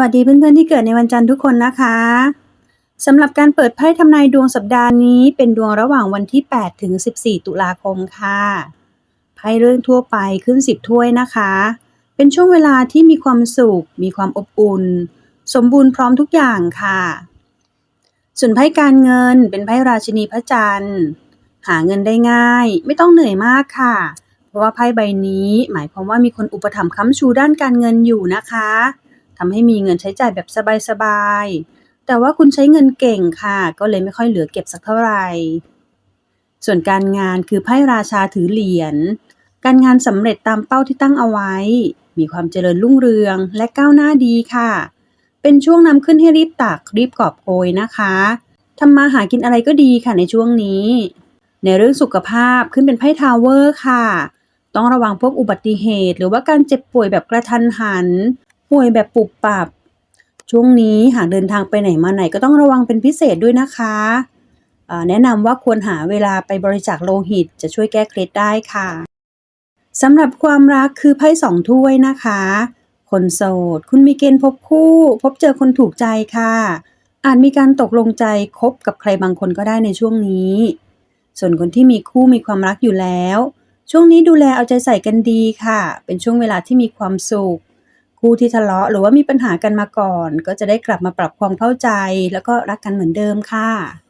วัสดีเพื่อนๆที่เกิดในวันจันทร์ทุกคนนะคะสำหรับการเปิดไพ่ทำนายดวงสัปดาห์นี้ เป็นดวงระหว่างวันที่ 8 ถึง 14 ตุลาคมค่ะไพ่เรื่องทั่วไปขึ้น 10 ถ้วยนะคะ เป็นช่วงเวลาที่มีความสุข มีความอบอุ่น สมบูรณ์พร้อมทุกอย่างค่ะ ส่วนไพ่การเงินเป็นไพ่ราชินีพระจันทร์ หาเงินได้ง่าย ไม่ต้องเหนื่อยมากค่ะ เพราะว่าไพ่ใบนี้หมายความว่ามีคนอุปถัมภ์ค้ำชูด้านการเงินอยู่นะคะ ทำให้มีเงินใช้จ่ายแบบสบายๆ แต่ว่าคุณใช้เงินเก่งค่ะ ก็เลยไม่ค่อยเหลือเก็บสักเท่าไหร่ ส่วนการงานคือไพ่ราชาถือเหรียญ การงานสำเร็จตามเป้าที่ตั้งเอาไว้ มีความเจริญรุ่งเรืองและก้าวหน้าดีค่ะ เป็นช่วงนำขึ้นให้รีบตักรีบกอบโกยนะคะทำมาหากินอะไรก็ดีค่ะในช่วงนี้ ในเรื่องสุขภาพขึ้นเป็นไพ่ทาวเวอร์ค่ะ ต้องระวังพวกอุบัติเหตุ หรือว่าการเจ็บป่วยแบบกระทันหัน ป่วยแบบปุบปับ ช่วงนี้หากเดินทางไปไหนมาไหนก็ต้องระวังเป็นพิเศษด้วยนะคะแนะนำว่าควรหาเวลาไปบริจาคโลหิตจะช่วยแก้เคล็ดได้ค่ะสำหรับความรักคือไพ่สองถ้วยนะคะ คนโสด คุณมีเกณฑ์พบคู่ พบเจอคนถูกใจค่ะ อาจมีการตกลงใจคบกับใครบางคนก็ได้ในช่วงนี้ ส่วนคนที่มีคู่มีความรักอยู่แล้ว ช่วงนี้ดูแลเอาใจใส่กันดีค่ะ เป็นช่วงเวลาที่มีความสุข คู่ที่ทะเลาะหรือว่ามีปัญหากันมาก่อน ก็จะได้กลับมาปรับความเข้าใจ แล้วก็รักกันเหมือนเดิมค่ะ